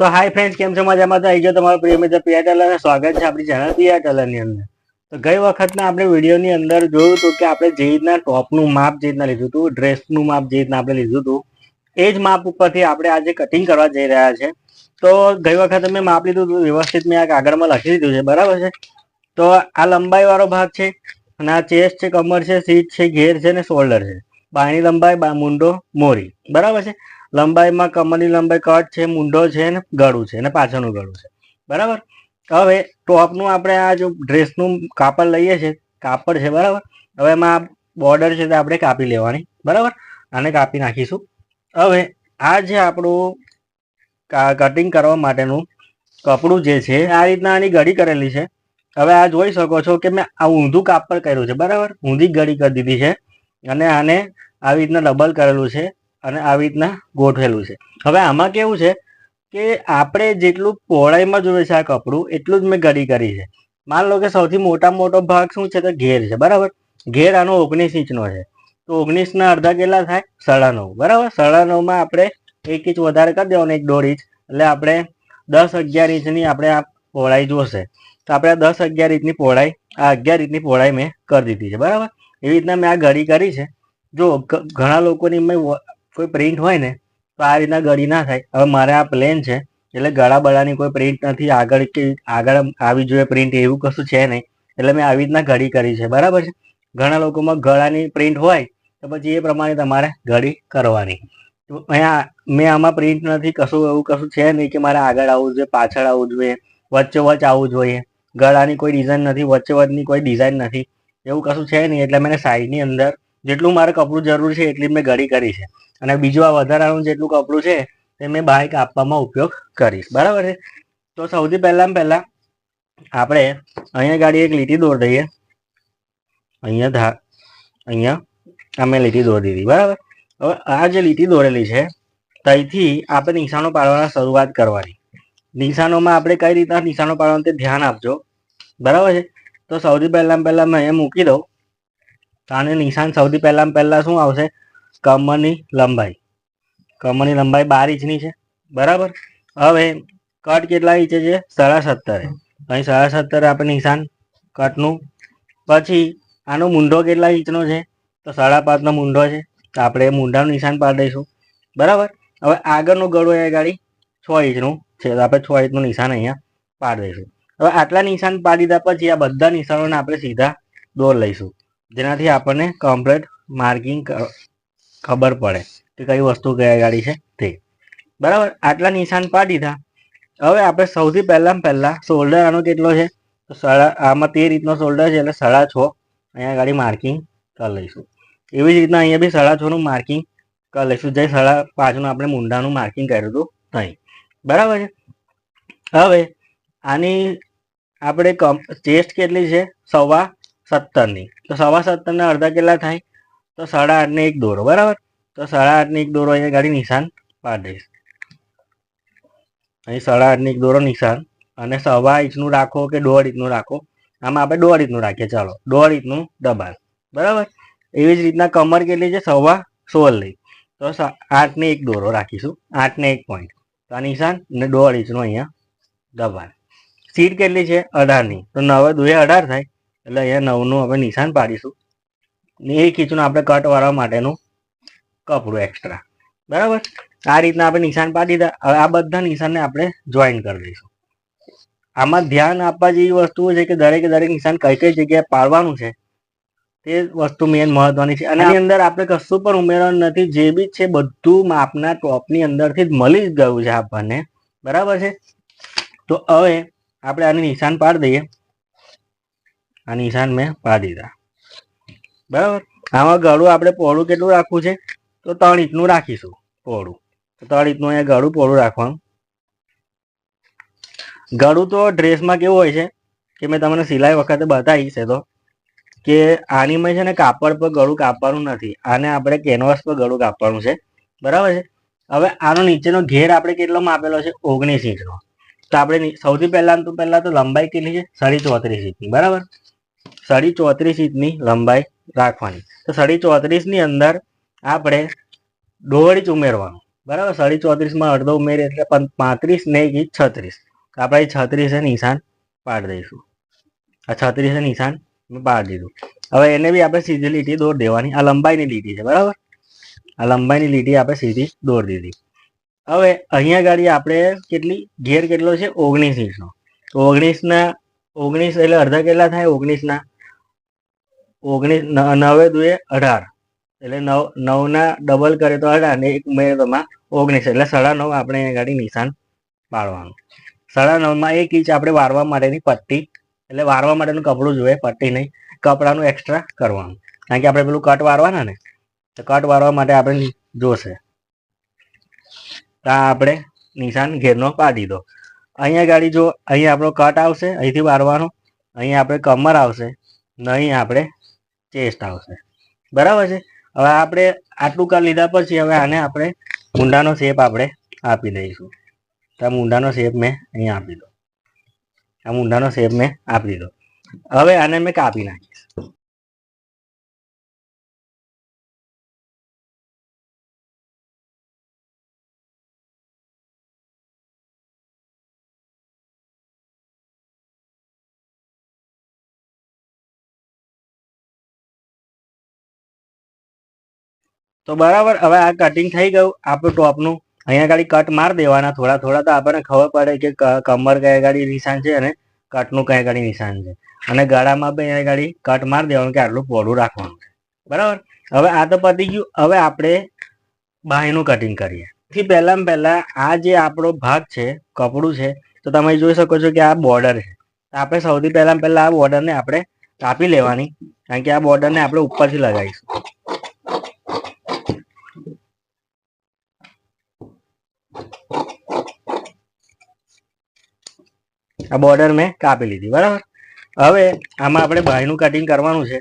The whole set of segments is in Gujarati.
તો હાય ફ્રેન્ડ કેમ છો? મજામાં? તો આવી ગયો તમારો પ્રિય મિત્ર પિયા ટેલર સ્વાગત છે આપણી ચેનલ પિયા ટેલરની અંદર. તો ગઈ વખતના આપણે વિડીયોની અંદર જોયું હતું કે આપણે જે રીતના ટોપનું માપ જે રીતના લીધું હતું ડ્રેસનું માપ જે રીતના આપણે લીધું હતું, એ જ માપ ઉપરથી આપણે આજે કટિંગ કરવા જઈ રહ્યા છે. તો ગઈ વખત મેં માપ લીધું હતું, વ્યવસ્થિત મેં આ કાગળમાં લખી દીધું છે, બરાબર છે? તો આ લંબાઈ વાળો ભાગ છે અને આ ચેસ્ટ છે, કમર છે સીટ છે, ઘેર છે ને શોલ્ડર છે. બાયની લંબાઈ, બા, મુંડો, મોરી. બરાબર છે? લંબાઈમાં કમરની લંબાઈ કટ છે, મુંડો છે ને ગળું છે ને પાછળનું ગળું છે. બરાબર? હવે ટોપનું આપણે આ જો ડ્રેસનું કાપડ લઈએ છીએ, કાપડ છે, બરાબર? હવે એમાં બોર્ડર છે તે આપણે કાપી લેવાની, બરાબર? આને કાપી નાખીશું. હવે આ જે આપણું કટિંગ કરવા માટેનું કપડું જે છે, આ રીતના આની ગળી કરેલી છે. હવે આ જોઈ શકો છો કે મેં આ ઊંધું કાપડ કર્યું છે, બરાબર? ઊંધી ગળી કરી દીધી છે. અને આને આવી રીતના ડબલ કરેલું છે. અને આવી રીતના ગોઠવેલું છે. હવે આમાં કેવું છે કે આપણે જેટલું પહોળાઈમાં જોઈએ છે આ કપડું, એટલું જ મેં ગળી કરી છે. માન લો કે સૌથી મોટા મોટો ભાગ શું છે તો ઘેર છે, બરાબર? ઘેર આનો ઓગણીસ ઇંચનો છે. તો ઓગણીસના અડધા કેટલા થાય? સાડા નવ, બરાબર? સાડા નવમાં આપણે એક ઇંચ વધારે કરી દેવાનો, એક દોઢ ઇંચ. એટલે આપણે દસ અગિયાર ઇંચની આપણે આ પહોળાઈ જોશે. તો આપણે દસ અગિયાર ઇંચની પહોળાઈ, આ અગિયાર ઇંચની પહોળાઈ મેં કરી દીધી છે, બરાબર? એવી રીતના મેં આ ઘડી કરી છે. જો ઘણા લોકોની મેં કોઈ પ્રિન્ટ હોય ને, તો આ રીતના ગળી ના થાય. હવે મારે આ પ્લેન છે, એટલે ગળા બળાની કોઈ પ્રિન્ટ નથી, આગળ કે, આગળ આવી જોઈએ પ્રિન્ટ એવું કશું છે નહીં. એટલે મેં આવી રીતના ઘડી કરી છે, બરાબર છે? ઘણા લોકોમાં ગળાની પ્રિન્ટ હોય, તો પછી એ પ્રમાણે તમારે ઘડી કરવાની. અહીંયા મેં આમાં પ્રિન્ટ નથી, કશું એવું કશું છે નહીં કે મારે આગળ આવવું જોઈએ, પાછળ આવવું જોઈએ, વચ્ચે વચ્ચ આવવું જોઈએ. ગળાની કોઈ ડિઝાઇન નથી, વચ્ચે વચ્ચની કોઈ ડિઝાઇન નથી. એવું કશું છે નહીં, એટલે મેં સાઈડની અંદર જેટલું મારે કપડું જરૂર છે એટલી મેં ઘડી કરી છે. અને બીજું આ વધારાનું જેટલું કપડું છે તે મેં બાઇક આપવામાં ઉપયોગ કરીશ. બરાબર છે? તો સૌથી પહેલાં પહેલાં આપણે અહીંયા ગાડી એક લીટી દોર દઈએ અહીંયા ધા, અહીંયા અમે લીટી દોરી દીધી. બરાબર? હવે આ જે લીટી દોરેલી છે, ત્યાંથી આપણે નિશાનો પાડવાના શરૂઆત કરવાની. નિશાનોમાં આપણે કઈ રીતના નિશાનો પાડવાનું તે ધ્યાન આપજો. બરાબર છે? તો સૌથી પહેલાં પહેલાં મેં મૂકી દઉં. તો નિશાન સૌથી પહેલાં પહેલાં શું આવશે? કમરની લંબાઈ. કમરની લંબાઈ બાર ઇંચની છે. બરાબર? હવે કટ કેટલા ઇંચે છે? સાડા સત્તરે અહીં સાડા સત્તરે આપણે નિશાન કટનું. પછી આનો મૂંઢો કેટલા ઇંચનો છે? તો સાડા પાંચનો મૂંઢો છે. તો આપણે મૂંઢાનું નિશાન પાડી દઈશું. બરાબર? હવે આગળનો ગળો એ ગાડી છ ઇંચનું છે. તો આપણે છ ઇંચનું નિશાન અહીંયા પાડી દઈશું. હવે આટલા નિશાન પાડી દીધા પછી આ બધા નિશાનોને આપણે સીધા દોર લઈશું. જેનાથી આપણને કમ્પ્લેટ માર્કિંગ ખબર પડે કે કઈ વસ્તુ કયા ગાડી છે તે. બરાબર? આટલા નિશાન પાડી દીધા. હવે આપણે સૌથી પહેલાં પહેલાં શોલ્ડર આનો કેટલો છે? તો સાડા, આમાં તે રીતનો શોલ્ડર છે એટલે સાડા છ અહીંયા ગાડી માર્કિંગ કરી લઈશું. એવી જ રીતના અહીંયા બી સાડા છનું માર્કિંગ કરી લઈશું. જે સાડા પાંચનું આપણે મુંડાનું માર્કિંગ કર્યું હતું ત્યાં બરાબર છે? હવે આની આપણે ચેસ્ટ કેટલી છે? સવા સત્તરની. તો સવા સત્તરના અડધા કેટલા થાય? તો સાડા આઠને એક દોરો, બરાબર? તો સાડા આઠને એક દોરો અહીંયા ગાડી નિશાન પાડી દઈશ અહીં સાડા આઠની એક દોરો નિશાન અને સવા ઇંચનું રાખો કે દોઢ ઇંચનું રાખો? આમાં આપણે દોઢ ઇંચનું રાખીએ, ચાલો. દોઢ ઇંચનું દબાણ, બરાબર? એવી જ રીતના કમર કેટલી છે? સવા સોળ લઈ તો આઠને એક દોરો રાખીશું. આઠને એક પોઈન્ટ તો આ નિશાન અને દોઢ ઇંચનું અહીંયા દબાણ. સીટ કેટલી છે? અઢારની. તો નવે દુએ અઢાર થાય. એટલે અહીંયા નવનું આપણે નિશાન પાડીશું. ને એક ઇંચનું આપણે કટ વાળવા માટેનું કપડું એક્સ્ટ્રા બરાબર? આ રીતના આપણે નિશાન પાડી દીધા. હવે આ બધા નિશાનને આપણે જોઈન કરી દઈશું. આમાં ધ્યાન આપવા જેવી વસ્તુઓ છે કે દરેકે દરેક નિશાન કઈ કઈ જગ્યાએ પાડવાનું છે તે વસ્તુ મેન મહત્વની છે. અને આની અંદર આપણે કશું પણ ઉમેરવાનું નથી. જે બી છે બધું માપના ટોપની અંદરથી જ મળી જ ગયું છે આપણને. બરાબર છે? તો હવે આપણે આની નિશાન પાડી દઈએ. આ નિશાન મેં પા દીધા. બરાબર? આમાં ગળું આપણે પહોળું કેટલું રાખવું છે? તો ત્રણ ઇંચનું રાખીશું પહોળું તો ત્રણ ઇંચનું અહીંયા ગળું પહોળું રાખવાનું. ગળું તો ડ્રેસમાં કેવું હોય છે કે મેં તમને સિલાઈ વખતે બતાવી છે તો, કે આનીમાં છે ને કાપડ પર ગળું કાપવાનું નથી. આને આપણે કેનવાસ પર ગળું કાપવાનું છે. બરાબર છે? હવે આનો નીચેનો ઘેર આપણે કેટલો માપેલો છે? ઓગણીસ ઇંચનો. તો આપણે સૌથી પહેલાં તો પહેલાં તો લંબાઈ કેટલી છે? સાડી ચોત્રીસ ઇંચની. બરાબર? સાડી ચોત્રીસ ઇંચની લંબાઈ રાખવાની. તો સાડી ચોત્રીસની અંદર આપણે દોઢ ઇંચ ઉમેરવાનું. બરાબર? સાડી ચોત્રીસમાં અડધો ઉમેરીએ એટલે પાંત્રીસ ને એક ઇંચ છત્રીસ. આપણે છત્રીસે નિશાન પાડી દઈશું. આ છત્રીસે નિશાન પાડી દીધું. હવે એને બી આપણે સીધી લીટી દોર દેવાની. આ લંબાઈની લીટી છે, બરાબર? આ લંબાઈની લીટી આપણે સીધી દોર દીધી. હવે અહીંયા ગાડી આપણે કેટલી, ઘેર કેટલો છે? ઓગણીસ ઇંચનો. ઓગણીસના, ઓગણીસ એટલે અડધા કેટલા થાય? ઓગણીસના. ઓગણીસ નવે દુએ અઢાર. એટલે નવ, નવના ડબલ કરે તો અઢાર ને એક ઉમેરે તો એમાં ઓગણીસ. એટલે સાડા નવ આપણે અહીંયા ગાડી નિશાન પાડવાનું. સાડા નવમાં એક ઇંચ આપણે વારવા માટેની પટ્ટી. એટલે વારવા માટેનું કપડું જોઈએ, પટ્ટી નહીં. કપડાનું એક્સ્ટ્રા કરવાનું. કારણ કે આપણે પેલું કટ વારવાના ને, તો કટ વારવા માટે આપણે જોશે. તો આપણે નિશાન ઘેરનો પાડી દો અહીંયા ગાડી જો, અહીંયા આપણો કટ આવશે, અહીંથી વારવાનો. અહીંયા આપણે કમર આવશે. નહીં આપણે ચેસ્ટ આવશે. બરાબર છે? હવે આપણે આટલું કરી લીધા પછી હવે આને આપણે ઊંડાનો શેપ આપણે આપી દઈશું. તો આ મુંડાનો શેપ મેં અહીંયા આપી દો આ ઊંડાનો શેપ મેં આપી દીધો હવે આને મેં કાપી નાખીશ તો બરાબર, હવે આ કટિંગ થઈ ગયું, આપણું ટોપનું અહીંયા ગાડી કટ માર દેવાના, થોડા થોડા તો આપણને ખબર પડે કે કમર કયા ગાડી નિશાન છે અને કટનું કયા ગાડી નિશાન છે. અને ગળામાં પણ અહીંયા ગાડી કટ માર દેવાનું કે આટલું પોડું રાખવાનું છે. બરાબર? હવે આ તો પતી ગયું. હવે આપણે બાહીનું કટિંગ કરીએ. થી પહેલાં પહેલાં આ જે આપણો ભાગ છે, કપડું છે, તો તમે જોઈ શકો છો કે આ બોર્ડર છે. આપણે સૌથી પહેલાં પહેલાં આ બોર્ડરને આપણે કાપી લેવાની. કારણ કે આ બોર્ડરને આપણે ઉપરથી લગાવીશું. આ બોર્ડર મેં કાપી લીધી, બરાબર? હવે આમાં આપણે બાયનું કટિંગ કરવાનું છે,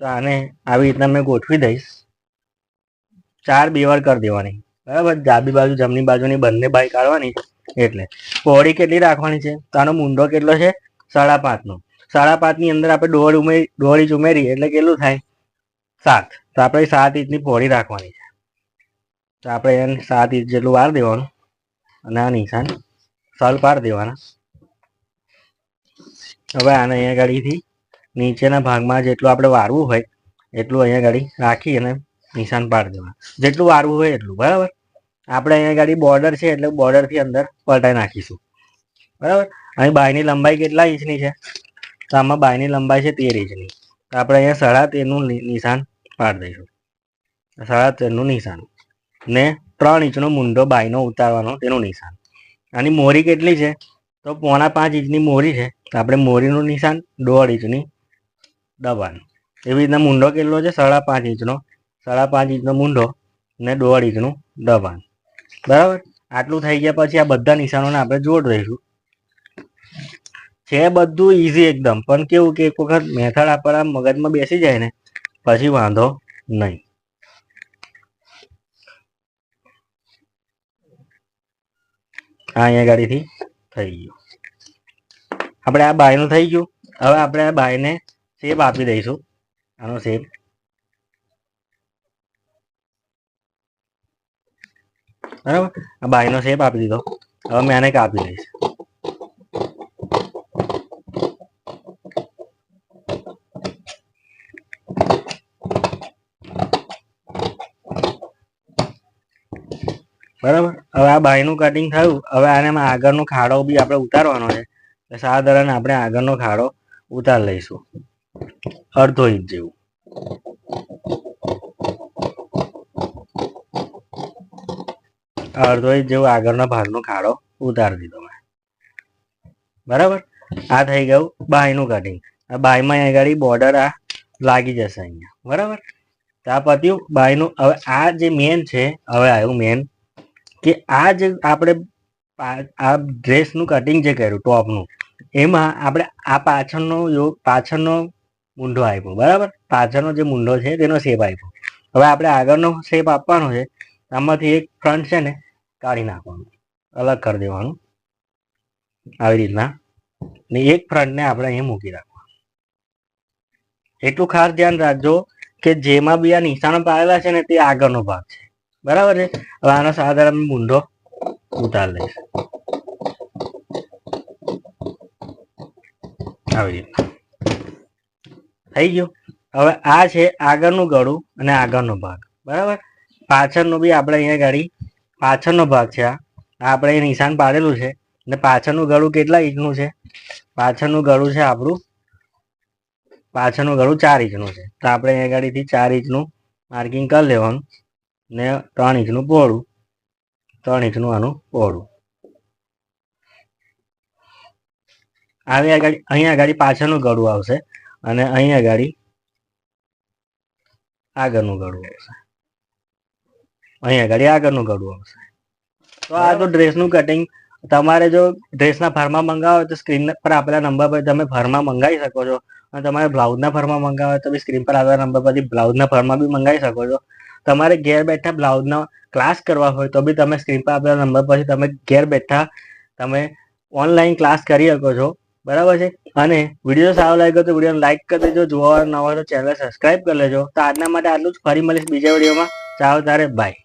તો આને આવી રીતના મેં ગોઠવી દઈશ. ચાર બેવર કરી દેવાની, બરાબર? ડાબી બાજુ, જમણી બાજુની બંને બાય કાઢવાની, એટલે પહોળી કેટલી રાખવાની છે? તો આનો મૂંડો કેટલો છે? સાડા પાંચનો. સાડા પાંચની અંદર આપણે દોઢ ઉમેરી, દોઢ ઇંચ ઉમેરી, એટલે કેટલું થાય? સાત. તો આપણે સાત ઇંચની પહોળી રાખવાની છે. તો આપણે એને સાત ઇંચ જેટલું વાર દેવાનું, અને આ નિશાન સલ પાર દેવાના. હવે આને અહીંયા ગાડીથી નીચેના ભાગમાં જેટલું આપણે વારવું હોય, એટલું અહીંયા ગાડી રાખી અને નિશાન પાડી દેવા જેટલું વારવું હોય એટલું, બરાબર? આપણે અહીંયા ગાડી બોર્ડર છે એટલે બોર્ડરથી અંદર પલટાઈ નાખીશું. બરાબર? અહીં બાયની લંબાઈ કેટલા ઇંચની છે? તો આમાં બાયની લંબાઈ છે તેર ઇંચની. તો આપણે અહીંયા સાડા તેરનું નિશાન પાડી દઈશું. સાડા તેરનું નિશાન. ને ત્રણ ઇંચનો મૂંઢો બાયનો ઉતારવાનો તેનું નિશાન. આની મોરી કેટલી છે? તો પોણા પાંચ ઇંચની મોરી છે. આપણે મોરીનું નિશાન દોઢ ઇંચની દબાણ એવી રીતના મૂંઢો કેટલો છે? સાડા પાંચ ઇંચનો. સાડા પાંચ ઇંચનો મૂંઢો ને દોઢ ઇંચનું દબાણ. બરાબર? આટલું થઈ ગયા પછી આ બધા નિશાનોને આપણે જોડ રહીશું. છે બધું ઈઝી એકદમ, પણ કેવું કે એક વખત મેથડ આપણા મગજમાં બેસી જાય ને, પછી વાંધો નહીં. આ અહીંયા ગાડીથી થઈ ગયું. આપણે આ બાયનું થઈ ગયું. હવે આપણે આ બાયને શેપ આપી દઈશું. આનો શેપ બરાબર? આ બાયનો શેપ આપી દીધો. હવે મેં આને કાપી દઈશ. બરાબર? હવે આ બાયનું કટિંગ થયું. હવે આને આગળનો ખાડો બી આપણે ઉતારવાનો છે. એટલે સાધારણ આપણે આગળનો ખાડો ઉતાર લઈશું. અડધો ઇંચ જેવું. અડધો ઇંચ જેવું આગળના ભાગનો ખાડો ઉતારી દીધો મેં. બરાબર? આ થઈ ગયું બાયનું કટિંગ આ બાયમાં આગળ બોર્ડર આ લાગી જશે અહીંયા. બરાબર? આ પત્યું બાયનું, હવે આ જે મેન છે, હવે આવ્યું મેન કે આ જે આપણે આ ડ્રેસનું કટિંગ જે કર્યું, ટોપનું, એમાં આપણે આ પાછળનો યોગ પાછળનો મૂંઢો આપ્યો, બરાબર? પાછળનો જે મૂંઢો છે તેનો શેપ આપ્યો. હવે આપણે આગળનો શેપ આપવાનો છે, આમાંથી એક ફ્રન્ટ છે ને, કાઢી નાખવાનું, અલગ કરી દેવાનું. આવી રીતના. ને એક ફ્રન્ટને આપણે અહીંયા મૂકી રાખવાનું. એટલું ખાસ ધ્યાન રાખજો કે જેમાં બી આ નિશાનો પાડેલા છે ને તે આગળનો ભાગ છે. બરાબર છે? હવે આનો સાધારણ મૂંઢો ઉતાર લઈશ આવી રીતના થઈ ગયું હવે આ છે આગળનું ગળું અને આગળનો ભાગ બરાબર પાછળનું બી આપણે અહીંયા ગાડી પાછળનો ભાગ છે આ આપણે નિશાન પાડેલું છે અને પાછળનું ગળું કેટલા ઇંચનું છે પાછળનું ગળું છે આપણું પાછળનું ગળું ચાર ઇંચનું છે તો આપણે અહીંયા ગાડીથી ચાર ઇંચનું માર્કિંગ કરી લેવાનું ને ત્રણ ઇંચનું પહોળું ત્રણ ઇંચનું આનું પહોળું આવી આગળ અહીંયા આગળ પાછળનું ગળું આવશે અને અહીંયા આગળ આગળનું ગળું આવશે. અહીં આગળ આગળનું ગળું આવશે. તો આ તો ડ્રેસનું કટિંગ તમારે જો ડ્રેસના ફરમાં મંગાવો તો સ્ક્રીન પર આપેલા નંબર પર તમે ફરમાં મંગાવી શકો છો. અને તમારે બ્લાઉઝના ફરમાં મંગાવો તો બી સ્ક્રીન પર આપેલા નંબર પરથી બ્લાઉઝના ફરમાં બી મંગાવી શકો છો. તમારે ઘેર બેઠા બ્લાઉઝના ક્લાસ કરવા હોય તો બી તમે સ્ક્રીન પર આપેલા નંબર પરથી તમે ઘેર બેઠા તમે ઓનલાઈન ક્લાસ કરી શકો છો. બરાબર છે? અને વીડિયો સારો લાગ્યો તો વિડીયોને લાઈક કરી દેજો. જોવા ન હોય તો ચેનલ સબસ્ક્રાઈબ કરી લેજો. તો આજના માટે આટલું જ. ફરી મળીશ બીજા વિડીયોમાં ચાલો તારે બાય